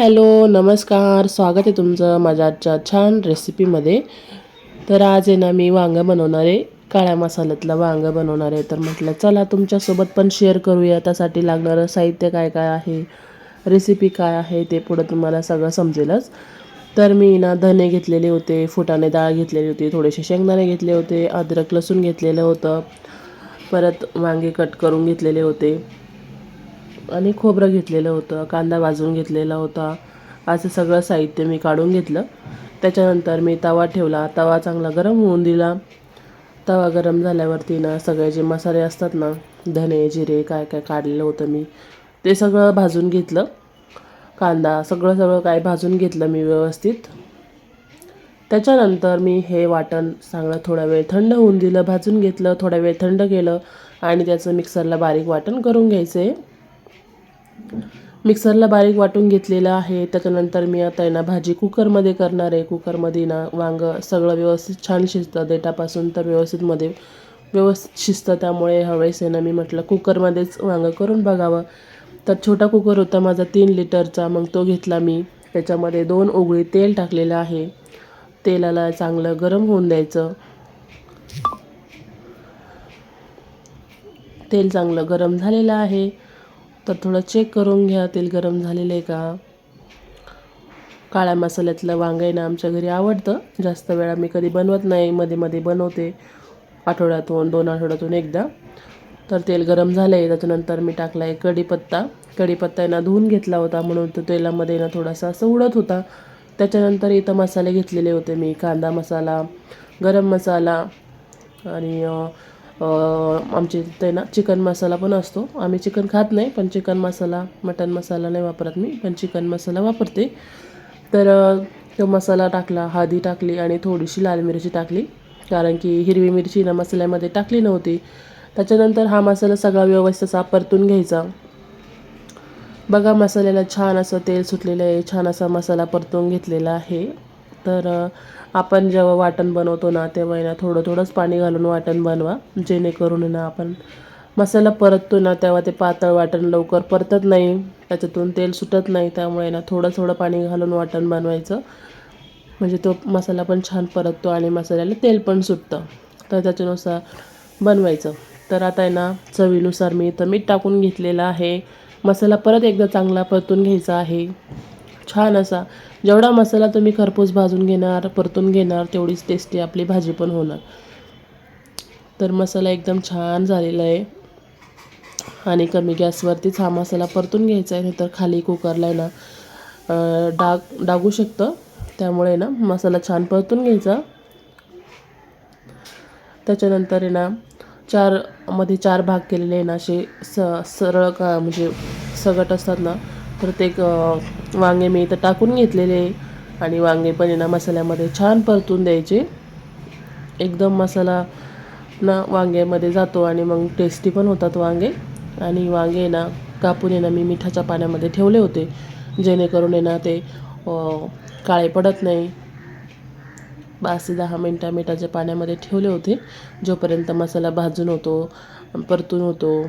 Hello नमस्कार. स्वागत आहे तुमचं माझ्या आजच्या छान रेसिपीमध्ये तर आज आहे ना मी वांगं बनवणार आहे. काळ्या मसाल्यातलं वांगं बनवणार आहे. तर म्हटलं चला तुमच्यासोबत पण शेअर करूया. त्यासाठी लागणारं साहित्य काय काय आहे? रेसिपी काय आहे? ते पुढं तुम्हाला सगळं समजेलच. तर मी ना धने घेतलेले होते फुटाणे डाळ घेतलेली होती थोडेसे शेंगदाणे घेतले होते अद्रक लसूण घेतलेलं होतं. परत वांगे कट करून घेतलेले होते. आणि खोबरं घेतलेलं होतं कांदा भाजून घेतलेला होता. असं सगळं साहित्य मी काढून घेतलं. त्याच्यानंतर मी तवा ठेवला. तवा चांगला गरम होऊन दिला. तवा गरम झाल्यावरती ना सगळे जे मसाले असतात ना धने जिरे काय काय काढलेलं होतं मी ते सगळं भाजून घेतलं. कांदा सगळं सगळं काय भाजून घेतलं मी व्यवस्थित. त्याच्यानंतर मी हे वाटण चांगलं थोडा वेळ थंड होऊन दिलं भाजून घेतलं थोडा वेळ थंड केलं आणि त्याचं मिक्सरला बारीक वाटण करून घ्यायचं. आहे मिक्सरला बारीक वाटून घेतलेलं आहे. त्याच्यानंतर मी आता आहे ना भाजी कुकरमध्ये करणार आहे. कुकरमध्ये ना वांगं सगळं व्यवस्थित छान शिजतं. देठापासून तर व्यवस्थितमध्ये व्यवस्थित शिजतं. त्यामुळे हवेस आहे ना मी म्हटलं कुकरमध्येच वांगं करून बघावं. तर छोटा कुकर होता माझा तीन लिटरचा. मग तो घेतला मी. त्याच्यामध्ये दोन ओगळी तेल टाकलेलं आहे. तेलाला चांगलं गरम होऊन द्यायचं. तेल चांगलं गरम झालेलं आहे. तर थोडं चेक करून घ्या तेल गरम झालेलं आहे का? काळ्या मसाल्यातलं वांगं ना आमच्या घरी आवडतं. जास्त वेळा मी कधी बनवत नाही मध्ये मध्ये बनवते. आठवड्यातून दोन आठवड्यातून एकदा. तर तेल गरम झालं आहे त्याच्यानंतर मी टाकला आहे कढीपत्ता. कढीपत्ता यांना ना धुवून घेतला होता म्हणून तो तेलामध्ये ना थोडासा असं उडत होता. त्याच्यानंतर इथं मसाले घेतलेले होते मी. कांदा मसाला गरम मसाला आणि आमचे इथे ना चिकन मसाला पण असतो. आम्ही चिकन खात नाही पण चिकन मसाला मटन मसाला नाही वापरत मी पण चिकन मसाला वापरते. तर तो मसाला टाकला हळदी टाकली आणि थोडीशी लाल मिरची टाकली. कारण की हिरवी मिरची ना मसाल्यामध्ये टाकली नव्हती. त्याच्यानंतर हा मसाला सगळा व्यवस्थित असा परतून घ्यायचा. बघा मसाल्याला छान असं तेल सुटलेलं आहे छान असा मसाला परतून घेतलेला आहे. तर आपण जेव्हा वाटण बनवतो ना तेव्हा ना थोडं थोडंच पाणी घालून वाटण बनवा. जेणेकरून ना आपण मसाला परततो ना तेव्हा ते पातळ वाटण लवकर परतत नाही. त्याच्यातून तेल सुटत नाही. त्यामुळे ना थोडं थोडं पाणी घालून वाटण बनवायचं. म्हणजे तो मसाला पण छान परततो आणि मसाल्याला तेल पण सुटतं. तर त्याच्यानुसार बनवायचं. तर आता आहे ना चवीनुसार मी इथं मीठ टाकून घेतलेलं आहे. मसाला परत एकदा चांगला परतून घ्यायचा आहे. छान असा. जेवढा मसाला तुम्ही खरपूस भाजून घेणार परतून घेणार तेवढीच टेस्टी आपली भाजी पण होणार. तर मसाला एकदम छान झालेला आहे. आणि कमी गॅसवरतीच हा मसाला परतून घ्यायचा आहे तर खाली कुकरला आहे ना डाग डागू शकतं. त्यामुळे ना मसाला छान परतून घ्यायचा. त्याच्यानंतर आहे ना चारमध्ये चार भाग केलेले आहे ना असे स सरळ का म्हणजे सगट असतात ना तर ते वांगे मी इथं टाकून घेतलेले आणि वांगे पण ना मसाल्यामध्ये छान परतून द्यायचे. एकदम मसाला ना वांग्यामध्ये जातो आणि मग टेस्टी पण होतात वांगे. आणि वांगे ना कापून येणं ना मी मिठाच्या पाण्यामध्ये ठेवले होते. जेणेकरून आहे ना ते काळे पडत नाही. पाच ते दहा मिनटं मिठाच्या पाण्यामध्ये ठेवले होते. जोपर्यंत मसाला भाजून होतो परतून होतो